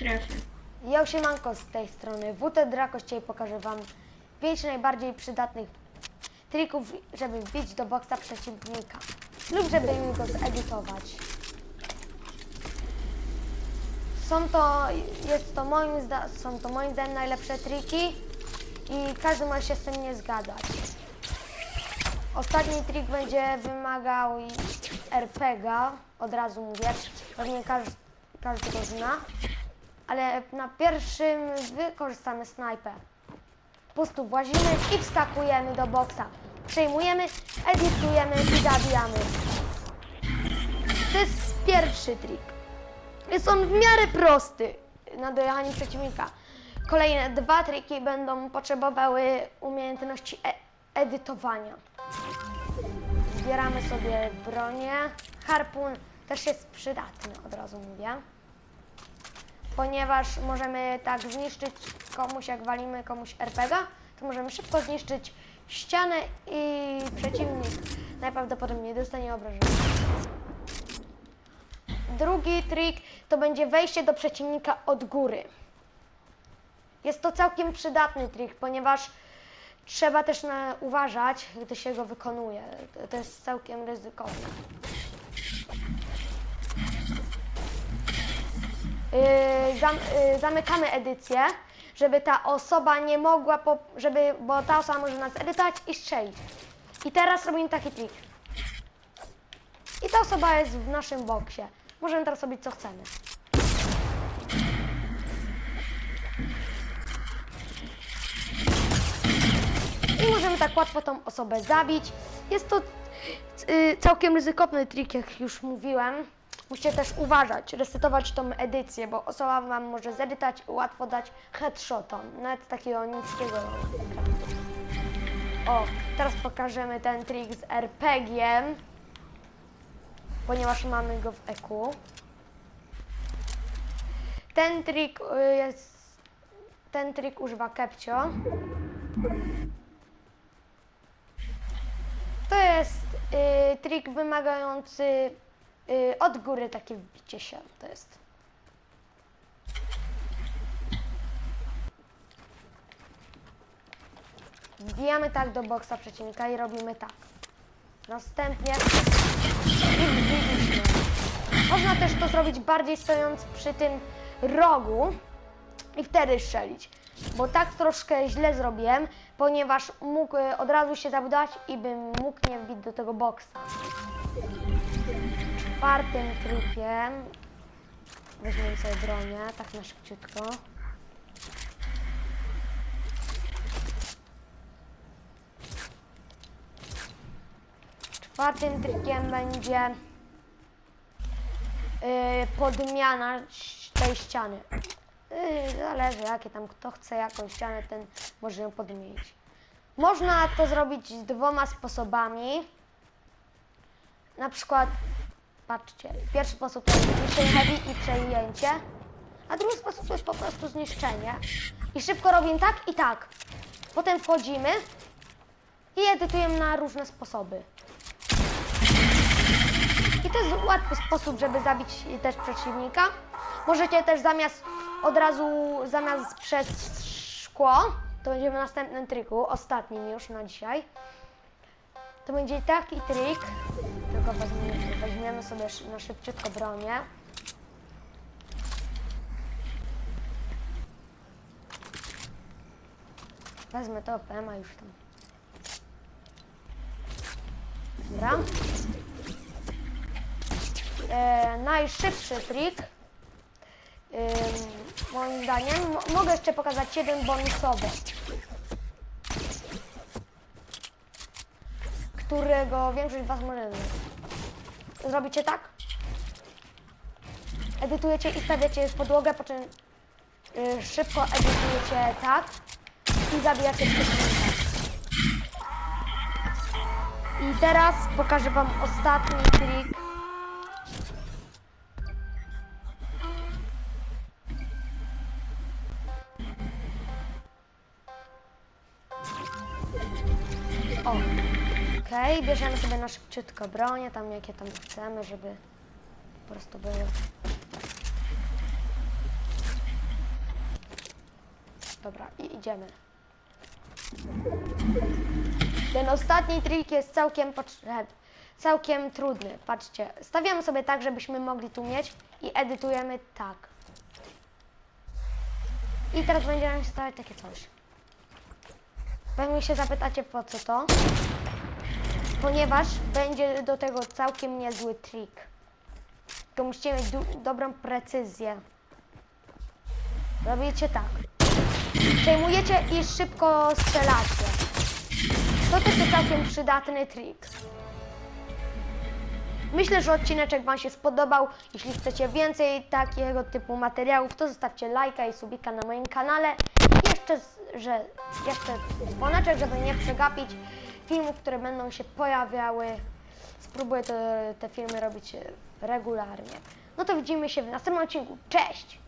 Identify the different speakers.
Speaker 1: strefy.
Speaker 2: Ja siemanko z tej strony WT Draco. Dzisiaj pokażę Wam 5 najbardziej przydatnych trików, żeby wbić do boksa przeciwnika lub żeby im go zedytować. Są to, jest to moim są to moim zdaniem najlepsze triki i każdy może się z tym nie zgadzać. Ostatni trik będzie wymagał RPGa, od razu mówię, pewnie każdy, każdy go zna ale na pierwszym wykorzystamy snajpę. Po prostu włazimy i wskakujemy do boksa. Przejmujemy, edytujemy i zabijamy. To jest pierwszy trik. Jest on w miarę prosty na dojechanie przeciwnika. Kolejne dwa triki będą potrzebowały umiejętności e edytowania. Zbieramy sobie bronię. Harpun też jest przydatny, od razu mówię ponieważ możemy tak zniszczyć komuś, jak walimy komuś RPG, to możemy szybko zniszczyć ścianę i przeciwnik najprawdopodobniej dostanie obrażenia. Drugi trik to będzie wejście do przeciwnika od góry. Jest to całkiem przydatny trik, ponieważ trzeba też uważać, gdy się go wykonuje. To jest całkiem ryzykowne. Zam, yy, zamykamy edycję, żeby ta osoba nie mogła, po, żeby, bo ta osoba może nas edytować i strzelić. I teraz robimy taki trik. I ta osoba jest w naszym boksie. Możemy teraz robić co chcemy. I możemy tak łatwo tą osobę zabić. Jest to yy, całkiem ryzykowny trik, jak już mówiłem. Musicie też uważać, resetować tą edycję, bo osoba wam może zedytać i łatwo dać headshota, nawet takiego niskiego. O, teraz pokażemy ten trik z RPG-iem, ponieważ mamy go w EQ. Ten trik y, jest... Ten trik używa Kepcio. To jest y, trik wymagający y, od góry takie wbicie się. To jest. Wbijamy tak do boksa przeciwnika i robimy tak. Następnie i. Można też to zrobić bardziej stojąc przy tym rogu i wtedy strzelić. Bo tak troszkę źle zrobiłem, ponieważ mógł y, od razu się zabudować i bym mógł nie wbić do tego boksa. Czwartym trikiem weźmiemy sobie bronię, tak na szybciutko. Czwartym trikiem będzie yy, podmiana tej ściany. Yy, zależy jakie tam kto chce jakąś ścianę, ten może ją podmienić. Można to zrobić dwoma sposobami. Na przykład, patrzcie, pierwszy sposób to jest zniszczenie heavy i przejęcie, a drugi sposób to jest po prostu zniszczenie. I szybko robimy tak i tak. Potem wchodzimy i edytujemy na różne sposoby. I to jest łatwy sposób, żeby zabić też przeciwnika. Możecie też zamiast od razu, zamiast przez szkło, to będziemy w następnym triku, ostatnim już na dzisiaj. To będzie taki trik, tylko weźmiemy, weźmiemy sobie na szybciutko bronię. Wezmę to PM, już tam. Dobra. E, najszybszy trik. Ym, moim zdaniem. Mo- mogę jeszcze pokazać jeden bonusowy. Którego większość Was może znać. Zrobicie tak. Edytujecie i stawiacie podłogę, po czym y, szybko edytujecie tak i zabijacie przeciwnika. I teraz pokażę Wam ostatni trik. O, okej, bierzemy sobie na szybciutko bronię, tam jakie tam chcemy, żeby po prostu były. Dobra, i idziemy. Ten ostatni trik jest całkiem potrzebny. Całkiem trudny. Patrzcie, stawiamy sobie tak, żebyśmy mogli tu mieć i edytujemy tak. I teraz będziemy stawiać takie coś. Pewnie się zapytacie po co to? Ponieważ będzie do tego całkiem niezły trik. Tylko musicie mieć dobrą precyzję. Robicie tak. Przejmujecie i szybko strzelacie. To też jest całkiem przydatny trik. Myślę, że odcineczek Wam się spodobał. Jeśli chcecie więcej takiego typu materiałów, to zostawcie lajka i subika na moim kanale. Jeszcze, że, jeszcze dzwoneczek, żeby nie przegapić filmów, które będą się pojawiały. Spróbuję te, filmy robić regularnie. No to widzimy się w następnym odcinku. Cześć!